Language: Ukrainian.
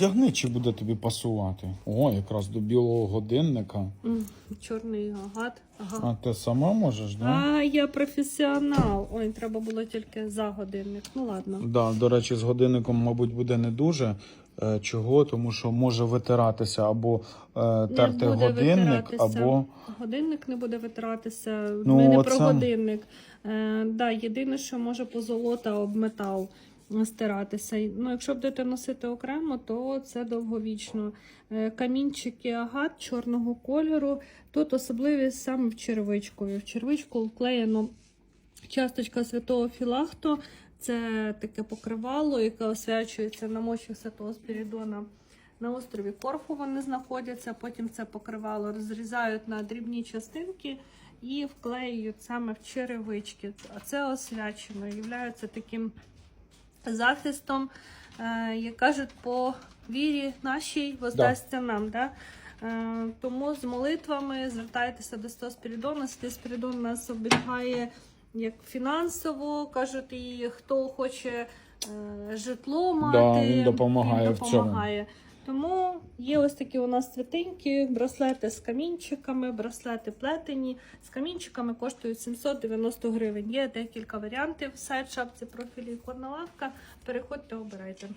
Вдягни, чи буде тобі пасувати. О, якраз до білого годинника. М, Чорний агат. Ага. А ти сама можеш, да? А, я професіонал. Ой, треба було тільки за годинник. Ну ладно. Да, до речі, з годинником, мабуть, буде не дуже. Е, Чого? Тому що може витиратися або е, терти буде годинник, витиратися. або Годинник не буде витиратися. Ну, Ми не оце- про годинник. Е, да, єдине, що може позолота об метал стиратися. Ну, якщо будете носити окремо, то це довговічно. Е, камінчики агат чорного кольору. Тут особливість саме в червичкові. В червичку вклеєно часточка святого Філахту. Це таке покривало, яке освячується на мощі святого Спірідона. На острові Корфу вони знаходяться, потім це покривало розрізають на дрібні частинки і вклеюють саме в черевички. А це освячено, є таким захистом, е, як кажуть, по вірі нашій воздасться нам. Да? Е, Тому з молитвами звертайтеся до Святого Спірідона. Святий Спірідон нас оберігає як фінансово, кажуть, і хто хоче е, житло мати, він допомагає він в цьому. Тому є ось такі у нас святиньки, браслети з камінчиками, браслети плетені. З камінчиками коштують 790 гривень. Є декілька варіантів. Сайт шапці профілі і лавка. Переходьте, обирайте.